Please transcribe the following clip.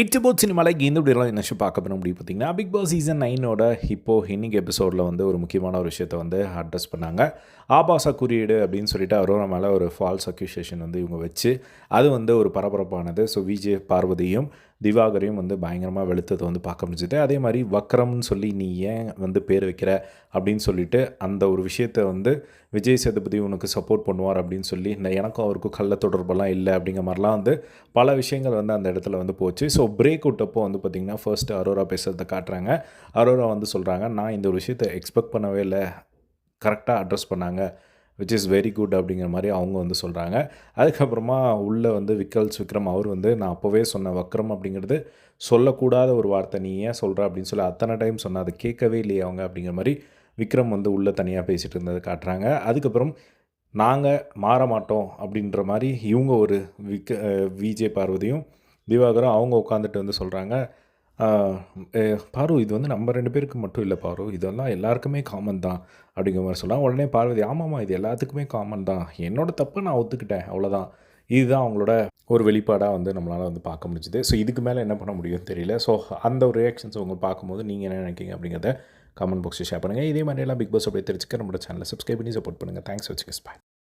It's about சினிமாவில் இந்த இப்படிலாம் என்ன பார்க்க போகிறோம் முடியும் பார்த்தீங்கன்னா பிக் பாஸ் சீசன் நைனோட இப்போது இன்னைக்கு எபிசோடில் வந்து ஒரு முக்கியமான ஒரு விஷயத்தை வந்து அட்ரஸ் பண்ணாங்க. ஆபாச குறியீடு அப்படின்னு சொல்லிட்டு அரோரா மேலே ஒரு ஃபால்ஸ் அக்யூசேஷன் வந்து இவங்க வச்சு அது வந்து ஒரு பரபரப்பானது. ஸோ விஜய் பார்வதியும் திவாகரையும் வந்து பயங்கரமாக வெளுத்ததை வந்து பார்க்க முடிஞ்சுது. அதே மாதிரி வக்ரம்னு சொல்லி நீ ஏன் வந்து பேர் வைக்கிற அப்படின்னு சொல்லிட்டு அந்த ஒரு விஷயத்தை வந்து விஜய் சேதுபதி உனக்கு சப்போர்ட் பண்ணுவார் அப்படின்னு சொல்லி இந்த எனக்கும் அவருக்கும் கள்ள தொடர்பெல்லாம் இல்லை அப்படிங்கிற மாதிரிலாம் வந்து பல விஷயங்கள் வந்து அந்த இடத்துல வந்து போச்சு. ஸோ பிரேக் விட்டப்போ வந்து பார்த்திங்கன்னா ஃபர்ஸ்ட் அரோரா பேசுகிறத காட்டுறாங்க. அரோரா வந்து சொல்கிறாங்க நான் இந்த ஒரு விஷயத்தை எக்ஸ்பெக்ட் பண்ணவே இல்லை. கரெக்டாக அட்ரஸ் பண்ணாங்க. விச் இஸ் வெரி குட் அப்படிங்கிற மாதிரி அவங்க வந்து சொல்கிறாங்க அதுக்கப்புறமா உள்ளே வந்து விக்கல்ஸ் விக்ரம் அவர் வந்து நான் அப்போவே சொன்ன வக்ரம் அப்படிங்கிறது சொல்லக்கூடாத ஒரு வார்த்தை நீ ஏன் சொல்கிற அப்படின்னு சொல்லி அத்தனை டைம் சொன்ன அதை கேட்கவே இல்லையே அவங்க அப்படிங்கிற மாதிரி விக்ரம் வந்து உள்ளே தனியாக பேசிகிட்டு இருந்ததை காட்டுறாங்க. அதுக்கப்புறம் நாங்கள் மாற மாட்டோம் அப்படின்ற மாதிரி இவங்க ஒரு விக்க விஜே பார்வதியும் திவாகரும் அவங்க உட்காந்துட்டு வந்து சொல்கிறாங்க பாரு இது வந்து நம்ம ரெண்டு பேருக்கு மட்டும் இல்லை பாரு. இதெல்லாம் எல்லாருக்குமே காமன் தான் அப்படிங்கிற மாதிரி சொன்னால் உடனே பார்வதி ஆமாம்மா இது எல்லாத்துக்குமே காமன் தான். என்னோட தப்பை நான் ஒத்துக்கிட்டேன் அவ்வளோதான் இதுதான் அவங்களோட ஒரு வெளிப்பாடாக வந்து நம்மளால் வந்து பார்க்க முடிஞ்சுது. ஸோ இதுக்கு மேலே என்ன பண்ண முடியும்னு தெரியல. ஸோ அந்த ஒரு ரியாக்ஷன்ஸ் அவங்க பார்க்கும்போது நீங்கள் என்ன நினைக்கிங்க அப்படிங்கிறத கமெண்ட் பாக்ஸில் ஷேர் பண்ணுங்கள் இதே மாதிரியெல்லாம் பிக் பாஸ் அப்படியே தெரிஞ்சுக்க நம்மளோட சேனலை சப்ஸ்கிரைப் பண்ணி சப்போர்ட் பண்ணுங்கள் தேங்க்ஸ் வச்சுக்கஸ் பாய்